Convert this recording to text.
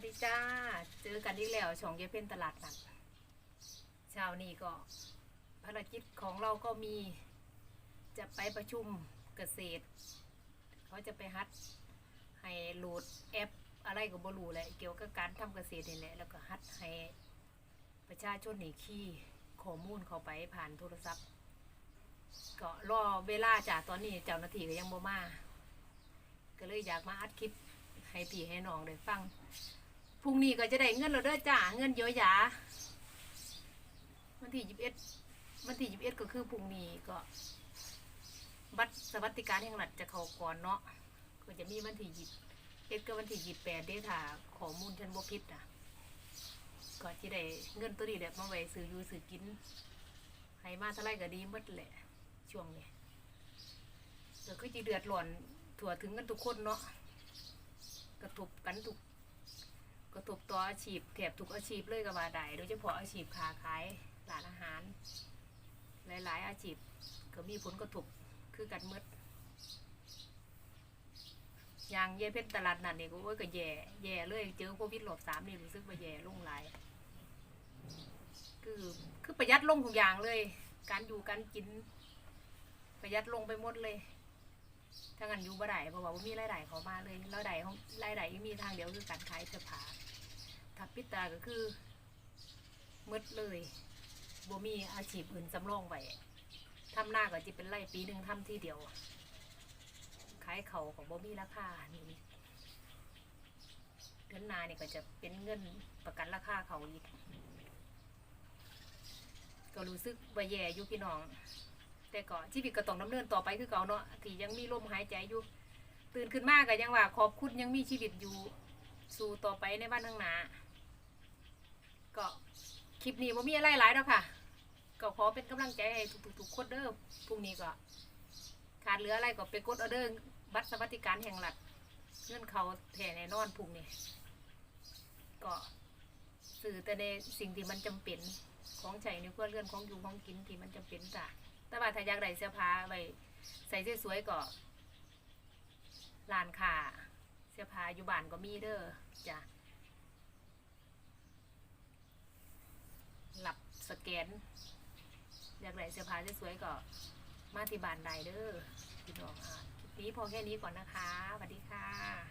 วัสดีจ้า เจอกันอีกแล้วช่องเยเพนตลาดนัดเช้านี้ก็ภารกิจของเราก็มีจะไปประชุมเกษตร เขาจะไปฮัดให้โหลดแอปอะไรก็บ่รู้แหละเกี่ยวกับการทำเกษตรนี่แหละแล้วก็ฮัดให้ประชาชนนี่ขี้ข้อมูลเข้าไปผ่านโทรศัพท์ ก็รอเวลาจากตอนนี้เจ้าหน้าที่ก็ยังบ่มา ก็เลยอยากมาอัดคลิปให้พี่ให้น้องได้ฟัง พรุ่งนี้ก็จะได้เงินแล้วเด้อจ้าเงินเยอะหยาวันที่ยิบเอ็ดวันที่ยิบเอ็ดก็คือพรุ่งนี้ก็บัตรสวัสดิการแห่งรัฐจะเข้าก่อนเนาะก็จะมีวันที่ยิบเอ็ดก็วันที่ยิบแปดเด้อถ้าข้อมูลฉันบ่ผิดนะก็จะได้เงินตัวนี้แหละมาไว้ซื้ออยู่ซื้อกินให้มาเท่าไรก็ดีหมดแหละ ช่วงนี้ก็คือจะเดือดร้อนทั่วถึงกันทุกคนเนาะกระทบกันทุก ระทบต่ออาชีพแถบทุกอาชีพเลยก็ว่าได้โดยเฉพาะอาชีพค้าขายร้านอาหาร หลายๆ อาชีพก็มีผลกระทบคือกันมืดอย่างเย่เพชรตลาดนัดนี่ก็โอ้ยก็แย่แย่เลยเจอโควิดรอบสามนี่รู้สึกว่าแย่ลงหลายคือคือประหยัดลงทุกอย่างเลย การอยู่การกิน ประหยัดลงไปหมดเลยถ้างั้นอยู่บ่ได้เพราะว่ามีรายได้เขามาเลยรายได้ของรายได้มีทางเดียวคือการขายเสื้อผ้า ถ้าปิดตาก็คือมืดเลยบ่มีอาชีพอื่นสำรองไว้ทำหน้าก็จะเป็นไร่ปีหนึ่งทำที่เดียวขายเขาของบ่มีราคานี่เดือนนานี่ก็จะเป็นเงินประกันราคาเขาอีกก็รู้สึกว่าแย่อยู่พี่น้อง แต่ก็ชีวิตก็ต้องดำเนินต่อไปคือเก่าเนาะที่ยังมีลมหายใจอยู่ตื่นขึ้นมากก็ยังว่าขอบคุณยังมีชีวิตอยู่ สู่ต่อไปในบ้านข้งน้า ก็คลิปนี้ว่ามีอะไรหลายแล้วค่ะ ก็ขอเป็นกำลังใจให้ทุกๆคนเด้อพรุ่งนี้ก็ขาดเหลืออะไรก็ไปกดออเดอร์บัตรสวัสดิการแห่งรัฐเงื่อนเขาแท่แน่นอนพรุ่งนี้ก็สื่อแต่ในสิ่งที่มันจำเป็นของใช้ในเพื่อเลื่อนของอยู่ของกินที่มันจำเป็นจ้ะแต่ว่าถ้าอยากได้เสื้อผ้าไว้ใส่สวยๆก็ร้านค้าเสื้อผ้าอยู่บ้านก็มีเด้อจ้ะหลับสแกน อยากได้เสื้อผ้าสวยๆก็มาที่บ้านได้เด้อพี่น้องอะคลิปนี้พอแค่นี้ก่อนนะคะสวัสดีค่ะ